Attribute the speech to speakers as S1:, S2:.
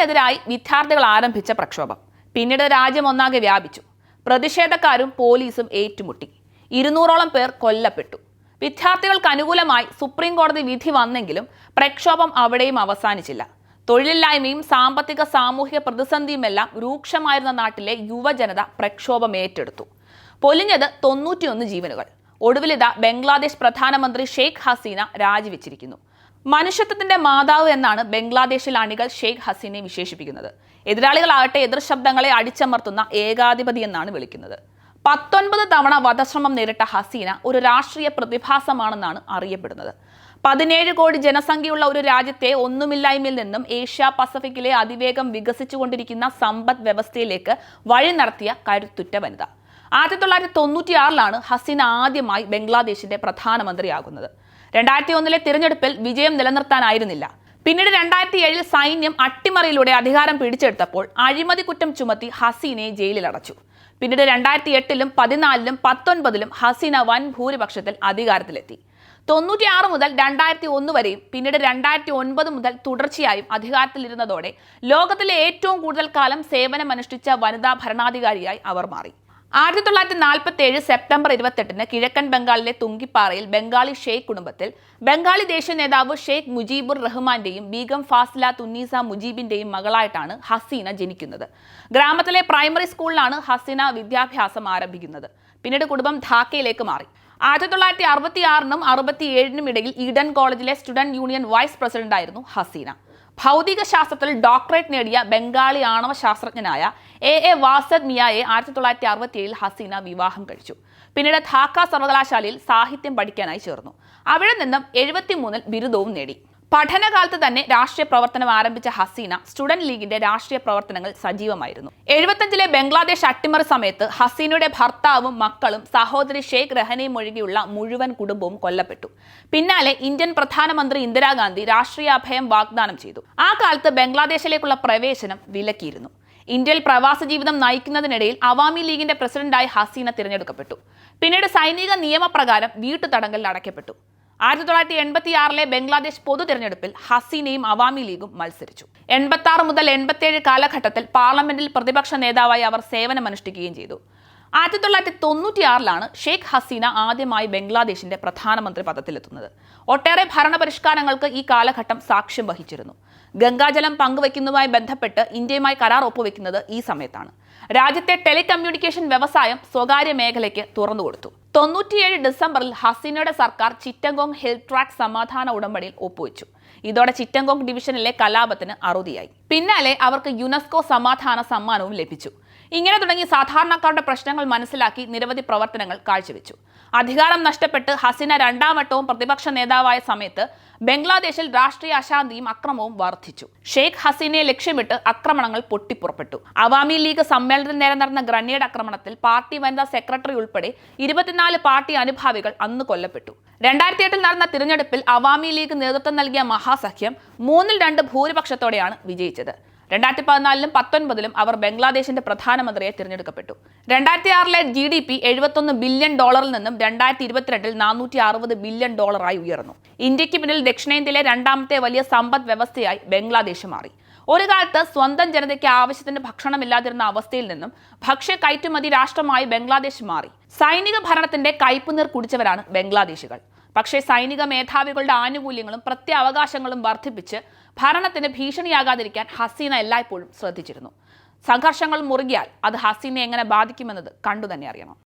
S1: സർക്കാരിനെതിരായി വിദ്യാർത്ഥികൾ ആരംഭിച്ച പ്രക്ഷോഭം. പിന്നീട് രാജ്യം ഒന്നാകെ വ്യാപിച്ചു. പ്രതിഷേധക്കാരും പോലീസും ഏറ്റുമുട്ടി. ഇരുന്നൂറോളം പേർ കൊല്ലപ്പെട്ടു. വിദ്യാർത്ഥികൾക്ക് അനുകൂലമായി സുപ്രീം കോടതി വിധി വന്നെങ്കിലും പ്രക്ഷോഭം അവിടെയും അവസാനിച്ചില്ല. തൊഴിലില്ലായ്മയും സാമ്പത്തിക സാമൂഹിക പ്രതിസന്ധിയുമെല്ലാം രൂക്ഷമായിരുന്ന നാട്ടിലെ യുവജനത പ്രക്ഷോഭം ഏറ്റെടുത്തു. പൊലിഞ്ഞത് തൊണ്ണൂറ്റിയൊന്ന് ജീവനുകൾ. ഒടുവിലിത ബംഗ്ലാദേശ് പ്രധാനമന്ത്രി ഷെയ്ഖ് ഹസീന രാജിവെച്ചിരിക്കുന്നു. മനുഷ്യത്വത്തിന്റെ മാതാവ് എന്നാണ് ബംഗ്ലാദേശിൽ അണികൾ ഷെയ്ഖ് ഹസീനെ വിശേഷിപ്പിക്കുന്നത്. എതിരാളികളാകട്ടെ എതിർ ശബ്ദങ്ങളെ അടിച്ചമർത്തുന്ന ഏകാധിപതി എന്നാണ് വിളിക്കുന്നത്. പത്തൊൻപത് തവണ വധശ്രമം നേരിട്ട ഹസീന ഒരു രാഷ്ട്രീയ പ്രതിഭാസമാണെന്നാണ് അറിയപ്പെടുന്നത്. പതിനേഴ് കോടി ജനസംഖ്യയുള്ള ഒരു രാജ്യത്തെ ഒന്നുമില്ലായ്മയിൽ നിന്നും ഏഷ്യ പസഫിക്കിലെ അതിവേഗം വികസിച്ചുകൊണ്ടിരിക്കുന്ന സമ്പദ് വ്യവസ്ഥയിലേക്ക് വഴി നടത്തിയ കരുത്തുറ്റ വനിത. ആയിരത്തി തൊള്ളായിരത്തി തൊണ്ണൂറ്റിയാറിലാണ് ഹസീന ആദ്യമായി ബംഗ്ലാദേശിന്റെ പ്രധാനമന്ത്രിയാകുന്നത്. രണ്ടായിരത്തി ഒന്നിലെ തിരഞ്ഞെടുപ്പിൽ വിജയം നിലനിർത്താനായിരുന്നില്ല. പിന്നീട് രണ്ടായിരത്തി ഏഴിൽ സൈന്യം അട്ടിമറിയിലൂടെ അധികാരം പിടിച്ചെടുത്തപ്പോൾ അഴിമതി കുറ്റം ചുമത്തി ഹസീനയെ ജയിലിൽ അടച്ചു പിന്നീട് രണ്ടായിരത്തി എട്ടിലും പതിനാലിലും പത്തൊൻപതിലും ഹസീന വൻ ഭൂരിപക്ഷത്തിൽ അധികാരത്തിലെത്തി. തൊണ്ണൂറ്റിയാറ് മുതൽ രണ്ടായിരത്തി ഒന്ന് വരെയും പിന്നീട് രണ്ടായിരത്തി ഒൻപത് മുതൽ തുടർച്ചയായും അധികാരത്തിലിരുന്നതോടെ ലോകത്തിലെ ഏറ്റവും കൂടുതൽ കാലം സേവനമനുഷ്ഠിച്ച വനിതാ ഭരണാധികാരിയായി അവർ മാറി. ആയിരത്തി തൊള്ളായിരത്തി നാൽപ്പത്തി ഏഴ് സെപ്റ്റംബർ ഇരുപത്തെട്ടിന് കിഴക്കൻ ബംഗാളിലെ തുങ്കിപ്പാറയിൽ ബംഗാളി ഷെയ്ഖ് കുടുംബത്തിൽ ബംഗാളി ദേശീയ നേതാവ് ഷെയ്ഖ് മുജീബുർ റഹ്മാന്റെയും ബീഗം ഫാസില തുന്നീസ മുജീബിന്റെയും മകളായിട്ടാണ് ഹസീന ജനിക്കുന്നത്. ഗ്രാമത്തിലെ പ്രൈമറി സ്കൂളിലാണ് ഹസീന വിദ്യാഭ്യാസം ആരംഭിക്കുന്നത്. പിന്നീട് കുടുംബം ധാക്കയിലേക്ക് മാറി. ആയിരത്തി തൊള്ളായിരത്തി അറുപത്തി ആറിനും അറുപത്തി ഇടയിൽ ഈഡൻ കോളേജിലെ സ്റ്റുഡന്റ് യൂണിയൻ വൈസ് പ്രസിഡന്റായിരുന്നു ഹസീന. ഭൗതിക ശാസ്ത്രത്തിൽ ഡോക്ടറേറ്റ് നേടിയ ബംഗാളി ആണവ ശാസ്ത്രജ്ഞനായ എ എ വാസദ് മിയായെ ആയിരത്തി തൊള്ളായിരത്തി അറുപത്തി ഏഴിൽ ഹസീന വിവാഹം കഴിച്ചു. പിന്നീട് ധാക്ക സർവകലാശാലയിൽ സാഹിത്യം പഠിക്കാനായി ചേർന്നു. അവിടെ നിന്നും എഴുപത്തിമൂന്നിൽ ബിരുദവും നേടി. പഠനകാലത്ത് തന്നെ രാഷ്ട്രീയ പ്രവർത്തനം ആരംഭിച്ച ഹസീന സ്റ്റുഡന്റ് ലീഗിന്റെ രാഷ്ട്രീയ പ്രവർത്തനങ്ങൾ സജീവമായിരുന്നു. എഴുപത്തഞ്ചിലെ ബംഗ്ലാദേശ് അട്ടിമറി സമയത്ത് ഹസീനയുടെ ഭർത്താവും മക്കളും സഹോദരി ഷെയ്ഖ് റഹനയും ഒഴികെയുള്ള മുഴുവൻ കുടുംബവും കൊല്ലപ്പെട്ടു. പിന്നാലെ ഇന്ത്യൻ പ്രധാനമന്ത്രി ഇന്ദിരാഗാന്ധി രാഷ്ട്രീയ അഭയം വാഗ്ദാനം ചെയ്തു. ആ കാലത്ത് ബംഗ്ലാദേശിലേക്കുള്ള പ്രവേശനം വിലക്കിയിരുന്നു. ഇന്ത്യയിൽ പ്രവാസ ജീവിതം നയിക്കുന്നതിനിടയിൽ അവാമി ലീഗിന്റെ പ്രസിഡന്റായി ഹസീന തിരഞ്ഞെടുക്കപ്പെട്ടു. പിന്നീട് സൈനിക നിയമപ്രകാരം വീട്ടുതടങ്കലിൽ അടയ്ക്കപ്പെട്ടു. ആയിരത്തി തൊള്ളായിരത്തി എൺപത്തി ആറിലെ ബംഗ്ലാദേശ് പൊതു തെരഞ്ഞെടുപ്പിൽ ഹസീനയും അവാമി ലീഗും മത്സരിച്ചു. എൺപത്തി ആറ് മുതൽ എൺപത്തിയേഴ് കാലഘട്ടത്തിൽ പാർലമെന്റിൽ പ്രതിപക്ഷ നേതാവായി അവർ സേവനമനുഷ്ഠിക്കുകയും ചെയ്തു. ആയിരത്തി തൊള്ളായിരത്തി തൊണ്ണൂറ്റിയാറിലാണ് ഷെയ്ഖ് ഹസീന ആദ്യമായി ബംഗ്ലാദേശിന്റെ പ്രധാനമന്ത്രി പദത്തിലെത്തുന്നത് ഒട്ടേറെ ഭരണപരിഷ്കാരങ്ങൾക്ക് ഈ കാലഘട്ടം സാക്ഷ്യം വഹിച്ചിരുന്നു. ഗംഗാജലം പങ്കുവയ്ക്കുന്നതുമായി ബന്ധപ്പെട്ട് ഇന്ത്യയുമായി കരാർ ഒപ്പുവെക്കുന്നത് ഈ സമയത്താണ്. രാജ്യത്തെ ടെലികമ്മ്യൂണിക്കേഷൻ വ്യവസായം സ്വകാര്യ മേഖലയ്ക്ക് തുറന്നുകൊടുത്തു തൊണ്ണൂറ്റിയേഴ് ഡിസംബറിൽ ഹസീനയുടെ സർക്കാർ ചിറ്റങ്കോങ് ഹിൽ ട്രാക്ക് സമാധാന ഉടമ്പടിയിൽ ഒപ്പുവെച്ചു. ഇതോടെ ചിറ്റങ്കോങ് ഡിവിഷനിലെ കലാപത്തിന് അറുതിയായി. പിന്നാലെ അവർക്ക് യുനെസ്കോ സമാധാന സമ്മാനവും ലഭിച്ചു. ഇങ്ങനെ തുടങ്ങി സാധാരണക്കാരുടെ പ്രശ്നങ്ങൾ മനസ്സിലാക്കി നിരവധി പ്രവർത്തനങ്ങൾ കാഴ്ചവെച്ചു. അധികാരം നഷ്ടപ്പെട്ട് ഹസീന രണ്ടാം വട്ടവും പ്രതിപക്ഷ നേതാവായ സമയത്ത് ബംഗ്ലാദേശിൽ രാഷ്ട്രീയ അശാന്തിയും അക്രമവും വർദ്ധിച്ചു. ഷെയ്ഖ് ഹസീനയെ ലക്ഷ്യമിട്ട് ആക്രമണങ്ങൾ പൊട്ടിപ്പുറപ്പെട്ടു. അവാമി ലീഗ് സമ്മേളനത്തിന് നേരെ നടന്ന ഗ്രനേഡ് ആക്രമണത്തിൽ പാർട്ടി വനിതാ സെക്രട്ടറി ഉൾപ്പെടെ ഇരുപത്തിനാല് പാർട്ടി അനുഭാവികൾ അന്ന് കൊല്ലപ്പെട്ടു. രണ്ടായിരത്തി എട്ടിൽ നടന്ന തിരഞ്ഞെടുപ്പിൽ അവാമി ലീഗ് നേതൃത്വം നൽകിയ മഹാസഖ്യം മൂന്നിൽ രണ്ട് ഭൂരിപക്ഷത്തോടെയാണ് വിജയിച്ചത്. രണ്ടായിരത്തി പതിനാലിലും പത്തൊൻപതിലും അവർ ബംഗ്ലാദേശിന്റെ പ്രധാനമന്ത്രിയെ തിരഞ്ഞെടുക്കപ്പെട്ടു. രണ്ടായിരത്തി ആറിലെ ജി ഡി പി എഴുപത്തൊന്ന് ബില്യൺ ഡോളറിൽ നിന്നും രണ്ടായിരത്തി ഇരുപത്തിരണ്ടിൽ നാനൂറ്റി അറുപത് ബില്യൺ ഡോളറായി ഉയർന്നു. ഇന്ത്യയ്ക്ക് പിന്നിൽ ദക്ഷിണേന്ത്യയിലെ രണ്ടാമത്തെ വലിയ സമ്പദ് വ്യവസ്ഥയായി ബംഗ്ലാദേശ് മാറി. ഒരു കാലത്ത് സ്വന്തം ജനതയ്ക്ക് ആവശ്യത്തിന് ഭക്ഷണമില്ലാതിരുന്ന അവസ്ഥയിൽ നിന്നും ഭക്ഷ്യ കയറ്റുമതി രാഷ്ട്രമായി ബംഗ്ലാദേശ് മാറി. സൈനിക ഭരണത്തിന്റെ കയ്പുനീർ കുടിച്ചവരാണ് ബംഗ്ലാദേശികൾ. പക്ഷേ സൈനിക മേധാവികളുടെ ആനുകൂല്യങ്ങളും പ്രത്യാവകാശങ്ങളും വർദ്ധിപ്പിച്ച് ഭരണത്തിന് ഭീഷണിയാകാതിരിക്കാൻ ഹസീന എല്ലായ്പ്പോഴും ശ്രദ്ധിച്ചിരുന്നു. സംഘർഷങ്ങൾ മുറുകിയാൽ അത് ഹസീനെ എങ്ങനെ ബാധിക്കുമെന്നത് കണ്ടു തന്നെ അറിയണം.